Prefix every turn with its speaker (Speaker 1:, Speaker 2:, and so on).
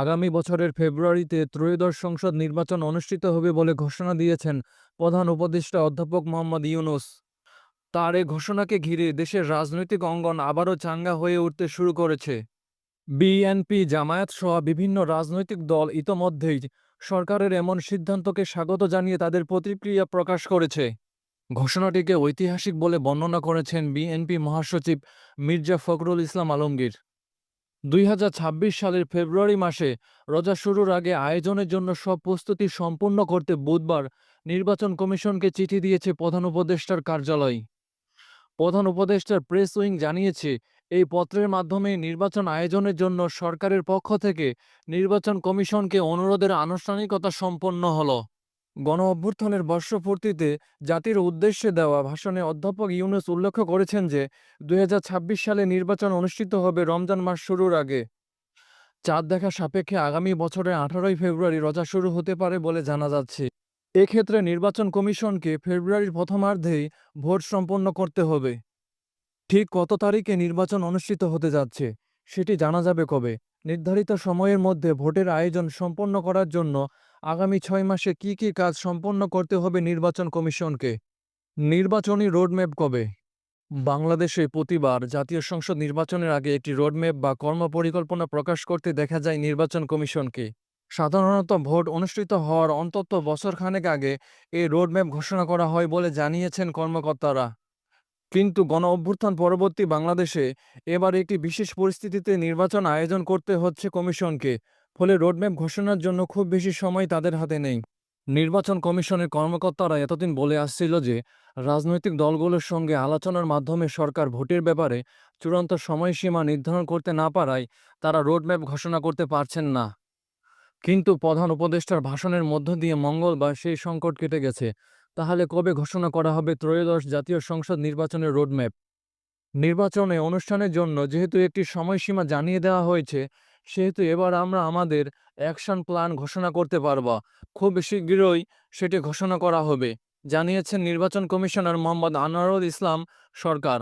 Speaker 1: আগামী বছরের ফেব্রুয়ারিতে ত্রয়োদশ সংসদ নির্বাচন অনুষ্ঠিত হবে বলে ঘোষণা দিয়েছেন প্রধান উপদেষ্টা অধ্যাপক মোহাম্মদ ইউনুস। তার এ ঘোষণাকে ঘিরে দেশের রাজনৈতিক অঙ্গন আবারও চাঙ্গা হয়ে উঠতে শুরু করেছে। বিএনপি, জামায়াত সহ বিভিন্ন রাজনৈতিক দল ইতোমধ্যেই সরকারের এমন সিদ্ধান্তকে স্বাগত জানিয়ে তাদের প্রতিক্রিয়া প্রকাশ করেছে। ঘোষণাটিকে ঐতিহাসিক বলে বর্ণনা করেছেন বিএনপি মহাসচিব মির্জা ফখরুল ইসলাম আলমগীর। দুই হাজার ছাব্বিশ সালের ফেব্রুয়ারি মাসে রোজা শুরুর আগে আয়োজনের জন্য সব প্রস্তুতি সম্পূর্ণ করতে বুধবার নির্বাচন কমিশনকে চিঠি দিয়েছে প্রধান উপদেষ্টার কার্যালয়। প্রধান উপদেষ্টার প্রেস উইং জানিয়েছে, এই পত্রের মাধ্যমে নির্বাচন আয়োজনের জন্য সরকারের পক্ষ থেকে নির্বাচন কমিশনকে অনুরোধের আনুষ্ঠানিকতা সম্পন্ন হলো। গণ অভ্যুত্থানের বর্ষপূর্তিতে জাতির উদ্দেশ্যে দেওয়া ভাষণে অধ্যাপক ইউনুস উল্লেখ করেছেন যে, দুই হাজার ছাব্বিশ সালে নির্বাচন অনুষ্ঠিত হবে রমজান মাস শুরুর আগে। চাঁদ দেখা সাপেক্ষে আগামী বছরের আঠারোই ফেব্রুয়ারি রোজা শুরু হতে পারে বলে জানা যাচ্ছে। এক্ষেত্রে নির্বাচন কমিশনকে ফেব্রুয়ারির প্রথমার্ধেই ভোট সম্পন্ন করতে হবে। ঠিক কত তারিখে নির্বাচন অনুষ্ঠিত হতে যাচ্ছে? সেটি জানা যাবে কবে। নির্ধারিত সময়ের মধ্যে ভোটের আয়োজন সম্পন্ন করার জন্য আগামী ছয় মাসে কি কি কাজ সম্পন্ন করতে হবে নির্বাচন কমিশনকে? নির্বাচনী রোডম্যাপ কবে? বাংলাদেশে প্রতিবার জাতীয় সংসদ নির্বাচনের আগে একটি রোডম্যাপ বা কর্মপরিকল্পনা প্রকাশ করতে দেখা যায় নির্বাচন কমিশনকে। সাধারণত ভোট অনুষ্ঠিত হওয়ার অন্তত বছরখানেক আগে এই রোডম্যাপ ঘোষণা করা হয় বলে জানিয়েছেন কর্মকর্তারা। কিন্তু গণ অভ্যুত্থান পরবর্তী বাংলাদেশে এবার একটি বিশেষ পরিস্থিতিতে নির্বাচন আয়োজন করতে হচ্ছে কমিশনকে। ফলে রোডম্যাপ ঘোষণার জন্য খুব বেশি সময় তাদের হাতে নেই। নির্বাচন কমিশনের কর্মকর্তারা এতদিন বলে আসছিল যে, রাজনৈতিক দলগুলোর সঙ্গে আলোচনার মাধ্যমে সরকার ভোটের ব্যাপারে চূড়ান্ত সময়সীমা নির্ধারণ করতে না পারায় তারা রোডম্যাপ ঘোষণা করতে পারছেন না। কিন্তু প্রধান উপদেষ্টার ভাষণের মধ্য দিয়ে মঙ্গলবার সেই সংকট কেটে গেছে। তাহলে কবে ঘোষণা করা হবে ত্রয়োদশ জাতীয় সংসদ নির্বাচনের রোডম্যাপ? নির্বাচনে অনুষ্ঠানের জন্য যেহেতু একটি সময়সীমা জানিয়ে দেওয়া হয়েছে, সেহেতু এবার আমরা আমাদের অ্যাকশন প্ল্যান ঘোষণা করতে পারব। খুব শীঘ্রই সেটি ঘোষণা করা হবে, জানিয়েছেন নির্বাচন কমিশনার মোহাম্মদ আনোয়ারুল ইসলাম সরকার।